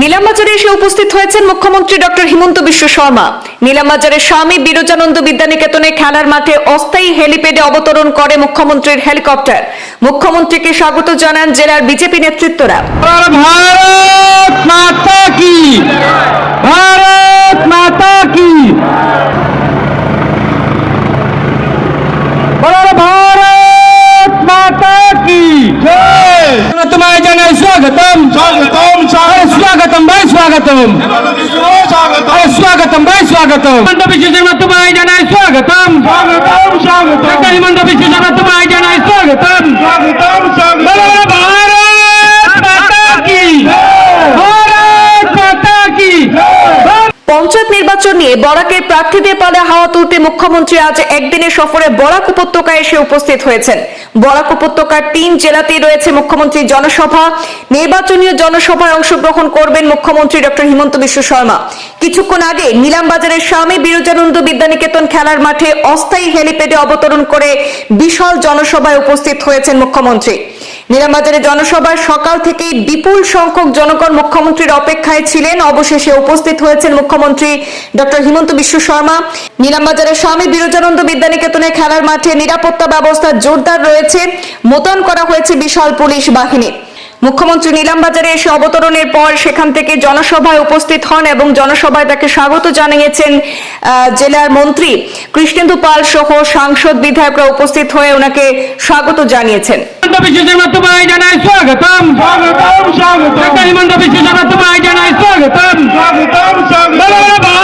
নীলামবাজারে এসে উপস্থিত হয়েছেন মুখ্যমন্ত্রী ডক্টর হিমন্ত বিশ্ব শর্মা নীলামবাজারের স্বামী বিরজানন্দ বিদ্যানিকেতনে খেলার মাঠে অস্থায়ী হেলিপ্যাডে অবতরণ করে মুখ্যমন্ত্রীর হেলিকপ্টার মুখ্যমন্ত্রীকে স্বাগত জানান জেলার বিজেপি নেতৃত্বরা और भारत माता की भारत माता की और भारत माता की जय तुम्हारे जन स्वागतम स्वागतम స్వాగతం బై స్వాగతం స్వాగతం బై స్వాగతం మండపి శిశుమత్తు బాయ్ జన స్వాగతం స్వాగతం స్వాగతం পঞ্চায়েত নির্বাচন নিয়ে বরাকের প্রার্থীদের পালে হাওয়া তুলতে মুখ্যমন্ত্রী আজ একদিনের সফরে বরাক উপত্যকায় এসে উপস্থিত হয়েছেন। বরাক উপত্যকার তিন জেলাতেই রয়েছে মুখ্যমন্ত্রীর জনসভা। নির্বাচনীয় জনসভায় অংশগ্রহণ করবেন মুখ্যমন্ত্রী ডক্টর হিমন্ত বিশ্ব শর্মা। কিছুক্ষণ আগে নিলামবাজারের স্বামী বিরজানন্দ বিদ্যানিকেতন খেলার মাঠে অস্থায়ী হেলিপ্যাডে অবতরণ করে বিশাল জনসভায় উপস্থিত হয়েছেন মুখ্যমন্ত্রী। নিলামবাজারে জনসভায় সকাল থেকেই বিপুল সংখ্যক জনগণ মুখ্যমন্ত্রীর অপেক্ষায় ছিলেন। অবশেষে উপস্থিত হয়েছেন মুখ্যমন্ত্রী ডক্টর হিমন্ত বিশ্ব শর্মা। নিলামবাজারের স্বামী বিরজানন্দ বিদ্যানিকেতনে খেলার মাঠে নিরাপত্তা ব্যবস্থা জোরদার রয়েছে। মোতায়েন করা হয়েছে বিশাল পুলিশ বাহিনী। মুখ্যমন্ত্রী নিলামবাজারে এসে অবতরণের পর সেখান থেকে জনসভায় উপস্থিত হন এবং জনসভায় তাকে স্বাগত জানিয়েছেন জেলার মন্ত্রী কৃষ্ণেন্দু পাল সহ সাংসদ বিধায়করা উপস্থিত হয়ে ওনাকে স্বাগত জানিয়েছেন। বিশেষের মাধ্যমে জানাই স্বাগতম। স্বাগতম স্বাগতম। বিশেষের মাধ্যমে জানাই স্বাগতম। স্বাগতম স্বাগতম।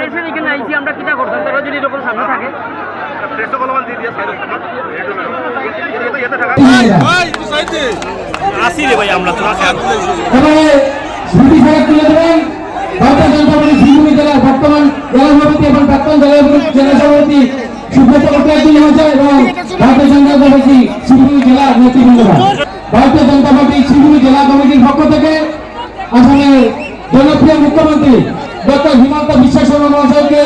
প্রেসের এখানে আইছি, আমরা কিটা করতাম? তারা যদি এরকম সামনে থাকে। ভারতীয় জনতা পার্টি শিলিগুড়ি জেলার বর্তমান জেলা সভাপতি এবং ভারতীয় জনতা পার্টি শিলিগুড়ি জেলা কমিটির পক্ষ থেকে জনপ্রিয় মুখ্যমন্ত্রী ডক্টর হিমন্ত বিশ্ব শর্মা মহাশয়কে